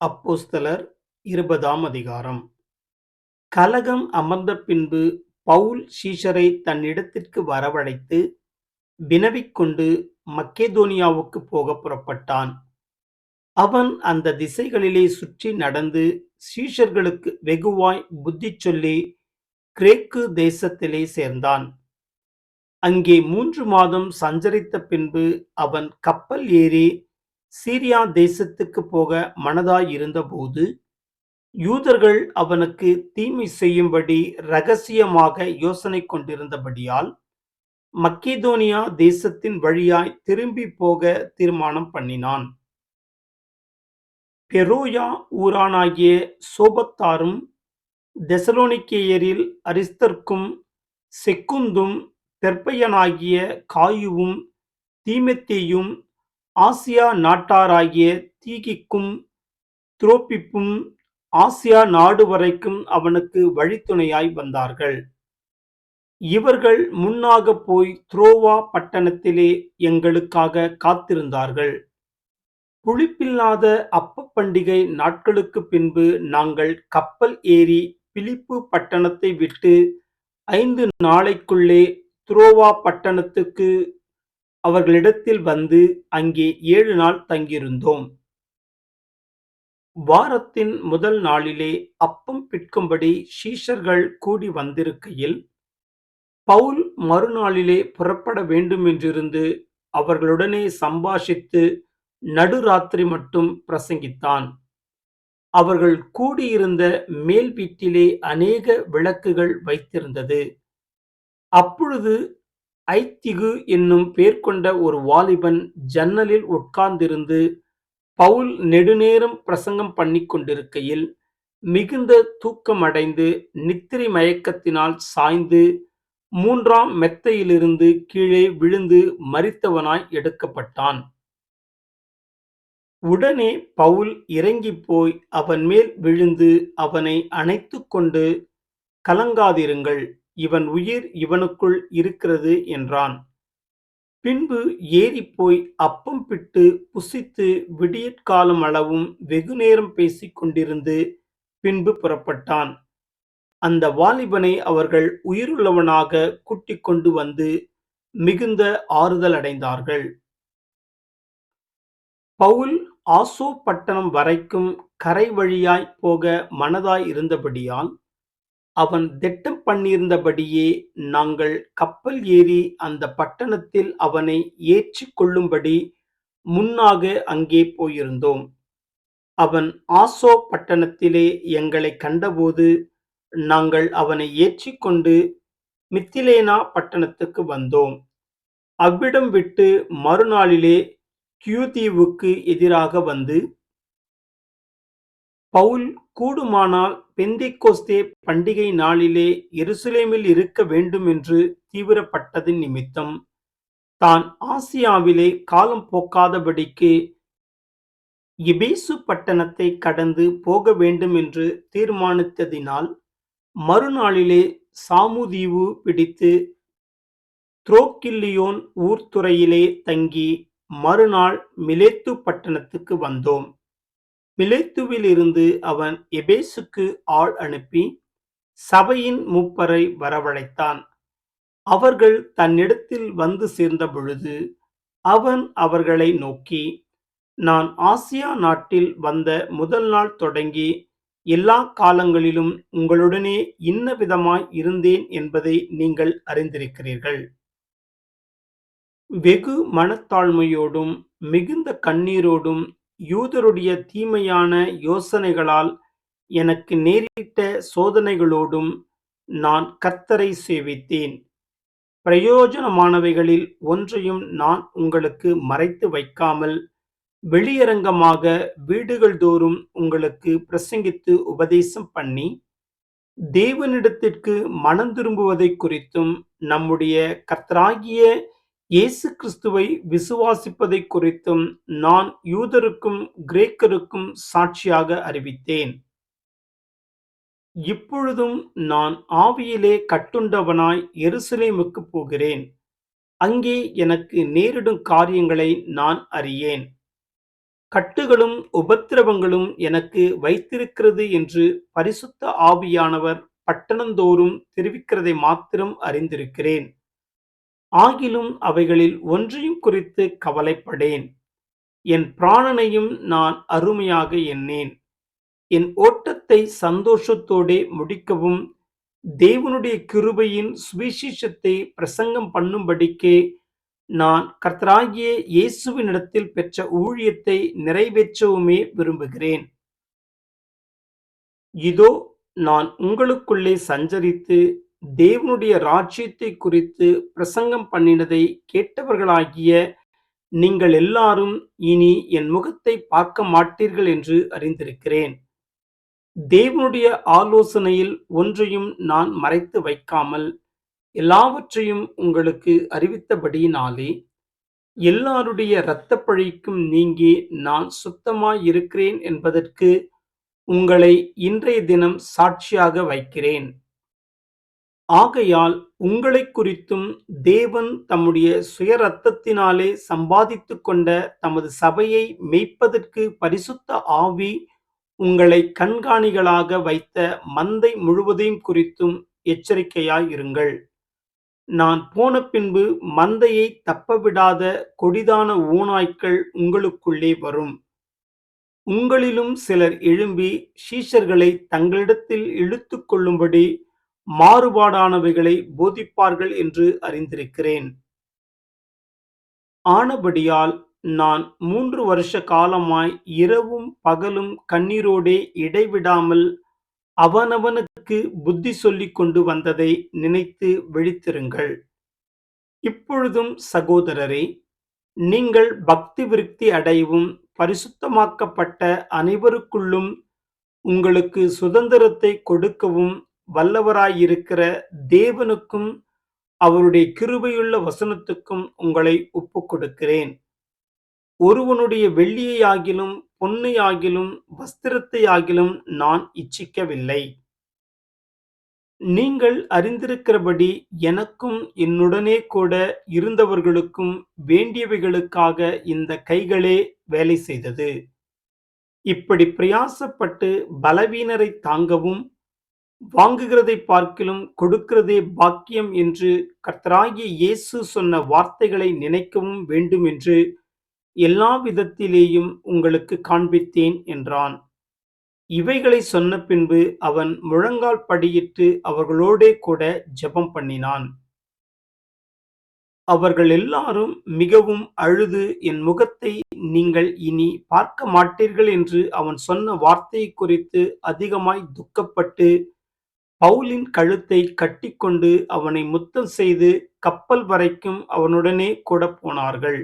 அப்போஸ்தலர் இருபதாம் அதிகாரம். கலகம் அமர்ந்த பின்பு பவுல் சீஷரை தன்னிடத்திற்கு வரவழைத்து, வினவிக்கொண்டு மக்கேதோனியாவுக்கு போக புறப்பட்டான். அவன் அந்த திசைகளிலே சுற்றி நடந்து, சீஷர்களுக்கு வெகுவாய் புத்தி சொல்லி, கிரேக்கு தேசத்திலே சேர்ந்தான். அங்கே மூன்று மாதம் சஞ்சரித்த பின்பு அவன் கப்பல் ஏறி சீரியா தேசத்துக்குப் போக மனதாயிருந்தபோது, யூதர்கள் அவனுக்கு தீமை செய்யும்படி ரகசியமாக யோசனை கொண்டிருந்தபடியால், மக்கிதோனியா தேசத்தின் வழியாய் திரும்பி போக தீர்மானம் பண்ணினான். பெரோயா ஊரானாகிய சோபத்தாரும், தெசலோனிக்கேயரில் அரிஸ்தர்க்கும் செக்குந்தும், தெற்பையனாகிய காயுவும், தீமோத்தேயும், ஆசியா நாட்டாராகிய தீகிக்கும் துரோப்பிப்பும் ஆசியா நாடு வரைக்கும் அவனுக்கு வழித்துணையாய் வந்தார்கள். இவர்கள் முன்னாகப் போய் துரோவா பட்டணத்திலே எங்களுக்காக காத்திருந்தார்கள். புளிப்பில்லாத அப்ப பண்டிகை நாட்களுக்குப் பின்பு நாங்கள் கப்பல் ஏறி பிலிப்பு பட்டணத்தை விட்டு ஐந்து நாளைக்குள்ளே துரோவா பட்டணத்துக்கு அவர்களிடத்தில் வந்து, அங்கே ஏழு நாள் தங்கியிருந்தோம். வாரத்தின் முதல் நாளிலே அப்பம் பிட்கும்படி சீஷர்கள் கூடி வந்திருக்கையில், பவுல் மறுநாளிலே புறப்பட வேண்டுமென்றிருந்து அவர்களுடனே சம்பாஷித்து நடுராத்திரி மட்டும் பிரசங்கித்தான். அவர்கள் கூடியிருந்த மேல் வீட்டிலே அநேக விளக்குகள் வைத்திருந்தது. அப்பொழுது ஐத்திகு என்னும் பேர்கொண்ட ஒரு வாலிபன் ஜன்னலில் உட்கார்ந்திருந்து, பவுல் நெடுநேரம் பிரசங்கம் பண்ணி கொண்டிருக்கையில், மிகுந்த தூக்கமடைந்து நித்திரை மயக்கத்தினால் சாய்ந்து, மூன்றாம் மெத்தையிலிருந்து கீழே விழுந்து மறித்தவனாய் எடுக்கப்பட்டான். உடனே பவுல் இறங்கிப் போய் அவன் மேல் விழுந்து அவனை அணைத்துக்கொண்டு, கலங்காதிருங்கள், இவன் உயிர் இவனுக்குள் இருக்கிறது என்றான். பின்பு ஏறிப்போய் அப்பம் பிட்டு புசித்து விடியற்காலம் அளவும் வெகுநேரம் பேசிக் கொண்டிருந்து, பின்பு புறப்பட்டான். அந்த வாலிபனை அவர்கள் உயிருள்ளவனாகக் கூட்டிக்கொண்டு வந்து மிகுந்த ஆறுதல் அடைந்தார்கள் பவுல் ஆசோ பட்டணம் வரைக்கும் கரை வழியாய் போக மனதாய் இருந்தபடியால் அவன் திட்டம் பண்ணியிருந்தபடியே நாங்கள் கப்பல் ஏறி அந்த பட்டணத்தில் அவனை ஏற்றிக் கொள்ளும்படி முன்னாக அங்கே போயிருந்தோம். அவன் ஆசோ பட்டணத்திலே எங்களை கண்டபோது, நாங்கள் அவனை ஏற்றிக்கொண்டு மித்திலேனா பட்டணத்துக்கு வந்தோம். அவ்விடம் விட்டு மறுநாளிலே கியூதீவுக்கு எதிராக வந்து, பவுல் கூடுமானால் பெந்திக்கோஸ்தே பண்டிகை நாளிலே எருசலேமில் இருக்க வேண்டுமென்று தீவிரப்பட்டதின் நிமித்தம், தான் ஆசியாவிலே காலம் போக்காதபடிக்கு எபேசு பட்டணத்தைக் கடந்து போக வேண்டுமென்று தீர்மானித்ததினால், மறுநாளிலே சாமுதீவு பிடித்து துரோக்கில்லியோன் ஊர்த்துறையிலே தங்கி, மறுநாள் மிலேத்து பட்டணத்துக்கு வந்தோம். மிலேத்துவிலிருந்து அவன் எபேசுக்கு ஆள் அனுப்பி, சபையின் மூப்பரை வரவழைத்தான். அவர்கள் தன்னிடத்தில் வந்து சேர்ந்தபொழுது, அவன் அவர்களை நோக்கி, நான் ஆசியா நாட்டில் வந்த முதல் நாள் தொடங்கி எல்லா காலங்களிலும் உங்களுடனே இன்னவிதமாய் இருந்தேன் என்பதை நீங்கள் அறிந்திருக்கிறீர்கள். வெகு மனத்தாழ்மையோடும் மிகுந்த கண்ணீரோடும் யூதருடைய தீமையான யோசனைகளால் எனக்கு நேரிட்ட சோதனைகளோடும் நான் கர்த்தரை சேவித்தேன். பிரயோஜனமானவைகளில் ஒன்றையும் நான் உங்களுக்கு மறைத்து வைக்காமல், வெளியரங்கமாக வீடுகள் தோறும் உங்களுக்கு பிரசங்கித்து உபதேசம் பண்ணி, தேவனிடத்திற்கு மனம் திரும்புவதை குறித்தும், நம்முடைய கர்த்தராகிய இயேசு கிறிஸ்துவை விசுவாசிப்பதை குறித்தும் நான் யூதருக்கும் கிரேக்கருக்கும் சாட்சியாக அறிவித்தேன். இப்பொழுதும் நான் ஆவியிலே கட்டுண்டவனாய் எருசலேமுக்குப் போகிறேன். அங்கே எனக்கு நேரிடும் காரியங்களை நான் அறியேன். கட்டுகளும் உபத்திரவங்களும் எனக்கு வைத்திருக்கிறது என்று பரிசுத்த ஆவியானவர் பட்டணந்தோறும் தெரிவிக்கிறதை மாத்திரம் அறிந்திருக்கிறேன் ஆகிலும் அவைகளில் ஒன்றையும் குறித்து கவலைப்படேன். என் பிராணனையும் நான் அருமையாக எண்ணேன். என் ஓட்டத்தை சந்தோஷத்தோடே முடிக்கவும் தேவனுடைய கிருபையின் சுவிசேஷத்தை பிரசங்கம் பண்ணும்படிக்கே நான் கர்த்தராகிய இயேசுவினிடத்தில் பெற்ற ஊழியத்தை நிறைவேற்றவுமே விரும்புகிறேன். இதோ நான் உங்களுக்குள்ளே சஞ்சரித்து தேவனுடைய ராஜ்யத்தை குறித்து பிரசங்கம் பண்ணினதை கேட்டவர்களாகிய நீங்கள் எல்லாரும் இனி என் முகத்தை பார்க்க மாட்டீர்கள் என்று அறிந்திருக்கிறேன். தேவனுடைய ஆலோசனையில் ஒன்றையும் நான் மறைத்து வைக்காமல் எல்லாவற்றையும் உங்களுக்கு அறிவித்தபடியினாலே எல்லாருடைய இரத்த பழிக்கும் நீங்கி நான் சுத்தமாய் இருக்கிறேன் என்பதற்கு உங்களை இன்றைய தினம் சாட்சியாக வைக்கிறேன். ஆகையால் உங்களைக் குறித்தும் தேவன் தம்முடைய சுய ரத்தத்தினாலே சம்பாதித்து கொண்ட தமது சபையை மெய்ப்பதற்கு பரிசுத்த ஆவி உங்களை கண்காணிகளாக வைத்த மந்தை முழுவதையும் குறித்தும் எச்சரிக்கையாய் இருங்கள். நான் போன பின்பு மந்தையை தப்பவிடாத கொடிதான ஓநாய்க்கள் உங்களுக்குள்ளே வரும். உங்களிலும் சிலர் எழும்பி சீஷர்களை தங்களிடத்தில் இழுத்து கொள்ளும்படி மாறுபாடானவைகளை போதிப்பார்கள் என்று அறிந்திருக்கிறேன். ஆனபடியால் நான் மூன்று வருஷ காலமாய் இரவும் பகலும் கண்ணீரோடே இடைவிடாமல் அவனவனுக்கு புத்தி சொல்லிக் கொண்டு வந்ததை நினைத்து விழித்திருங்கள். இப்பொழுதும் சகோதரரே நீங்கள் பக்தி விருத்தி அடையவும் பரிசுத்தமாக்கப்பட்ட அனைவருக்குள்ளும் உங்களுக்கு சுதந்திரத்தை கொடுக்கவும் வல்லவராயிருக்கிற தேவனுக்கும் அவருடைய கிருபையுள்ள வசனத்துக்கும் உங்களை ஒப்பு கொடுக்கிறேன் ஒருவனுடைய வெள்ளியையாகிலும் பொன்னையாகிலும் வஸ்திரத்தையாகிலும் நான் இச்சிக்கவில்லை. நீங்கள் அறிந்திருக்கிறபடி எனக்கும் என்னுடனே கூட இருந்தவர்களுக்கும் வேண்டியவைகளுக்காக இந்த கைகளே வேலை செய்தது. இப்படி பிரயாசப்பட்டு பலவீனரை தாங்கவும் வாங்குகிறதை பார்க்கிலும் கொடுக்கிறதே பாக்கியம் என்று கர்த்தராகிய இயேசு சொன்ன வார்த்தைகளை நினைக்கவும் வேண்டும் என்று எல்லா விதத்திலேயும் உங்களுக்கு காண்பித்தேன் என்றான். இவைகளை சொன்ன பின்பு அவன் முழங்கால் படியிட்டு அவர்களோடே கூட ஜெபம் பண்ணினான். அவர்கள் எல்லாரும் மிகவும் அழுது என் முகத்தை நீங்கள் இனி பார்க்க மாட்டீர்கள் என்று அவன் சொன்ன வார்த்தை குறித்து அதிகமாய் துக்கப்பட்டு பவுலின் கழுத்தை கட்டிக்கொண்டு அவனை முத்தம் செய்து கப்பல் வரைக்கும் அவனுடனே கூட போனார்கள்.